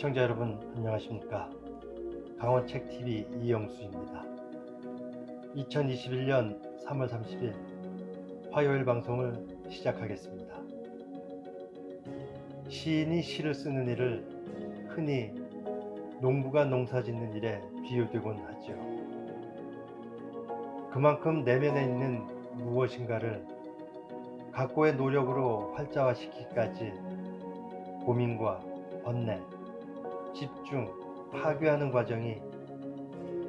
시청자 여러분 안녕하십니까? 강원책TV 이영수입니다. 2021년 3월 30일 화요일 방송을 시작하겠습니다. 시인이 시를 쓰는 일을 흔히 농부가 농사 짓는 일에 비유되곤 하죠. 그만큼 내면에 있는 무엇인가를 각고의 노력으로 활자화시키기까지 고민과 번뇌, 집중, 파괴하는 과정이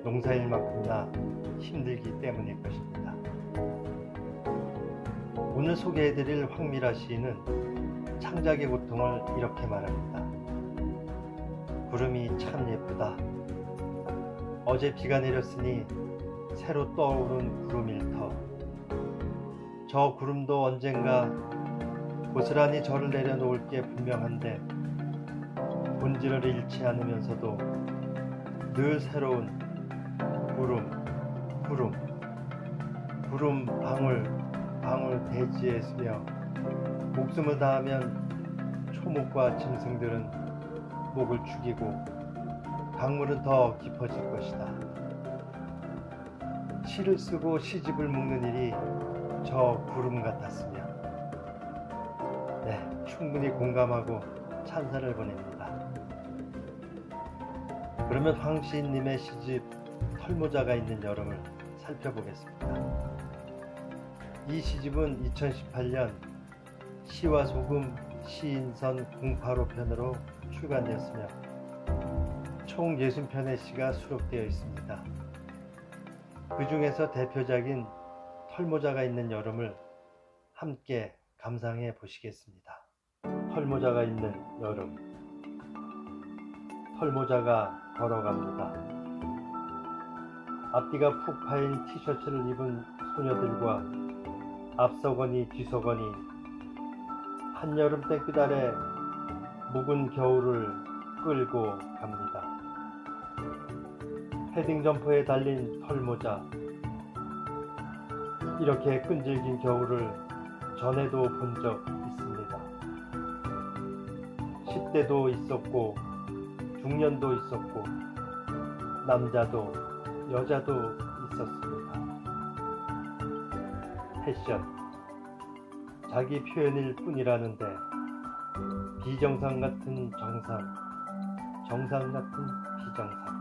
농사일만큼이나 힘들기 때문일 것입니다. 오늘 소개해드릴 황미라 시인은 창작의 고통을 이렇게 말합니다. 구름이 참 예쁘다. 어제 비가 내렸으니 새로 떠오른 구름일터. 저 구름도 언젠가 고스란히 저를 내려놓을 게 분명한데 본질을 잃지 않으면서도 늘 새로운 구름, 구름, 구름 방울, 방울 대지에 서며 목숨을 다하면 초목과 짐승들은 목을 죽이고 강물은 더 깊어질 것이다. 시를 쓰고 시집을 묶는 일이 저 구름 같았으며 네, 충분히 공감하고 찬사를 보냅니다. 그러면 황시인님의 시집 털모자가 있는 여름을 살펴보겠습니다. 이 시집은 2018년 시와 소금 시인선 085편으로 출간되었으며 총 60편의 시가 수록되어 있습니다. 그 중에서 대표작인 털모자가 있는 여름을 함께 감상해 보시겠습니다. 털모자가 있는 여름. 털모자가 걸어갑니다. 앞뒤가 푹 파인 티셔츠를 입은 소녀들과 앞서거니 뒤서거니 한여름 땡볕 아래 묵은 겨울을 끌고 갑니다. 헤딩 점퍼에 달린 털모자. 이렇게 끈질긴 겨울을 전에도 본적 있습니다. 10대도 있었고, 중년도 있었고, 남자도 여자도 있었습니다. 패션. 자기 표현일 뿐이라는데, 비정상 같은 정상, 정상 같은 비정상.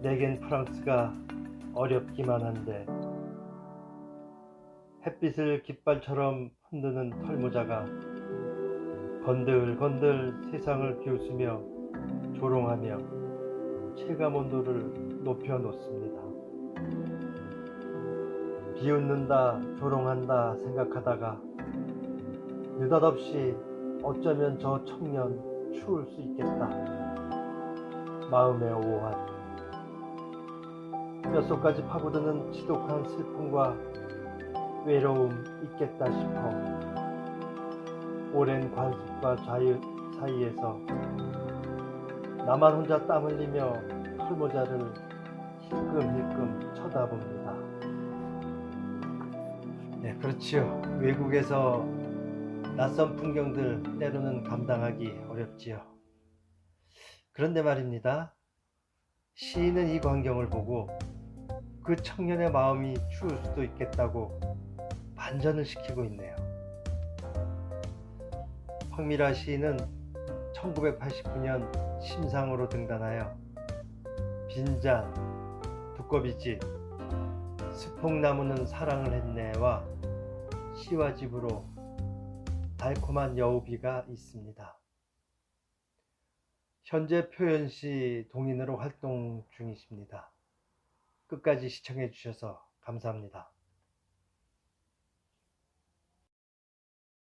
내겐 프랑스가 어렵기만 한데, 햇빛을 깃발처럼 흔드는 털모자가 건들건들 세상을 비웃으며 조롱하며 체감 온도를 높여 놓습니다. 비웃는다, 조롱한다 생각하다가 느닷없이 어쩌면 저 청년 추울 수 있겠다. 마음의 오한. 뼛속까지 파고드는 지독한 슬픔과 외로움 있겠다 싶어 오랜 관습과 자유 사이에서 나만 혼자 땀 흘리며 털모자를 힐끔힐끔 쳐다봅니다. 네, 그렇지요. 외국에서 낯선 풍경들 때로는 감당하기 어렵지요. 그런데 말입니다. 시인은 이 광경을 보고 그 청년의 마음이 추울 수도 있겠다고 반전을 시키고 있네요. 황미라 시인은 1989년 심상으로 등단하여 빈잔, 두꺼비집, 스풍나무는 사랑을 했네와 시와 집으로 달콤한 여우비가 있습니다. 현재 표현시 동인으로 활동 중이십니다. 끝까지 시청해 주셔서 감사합니다.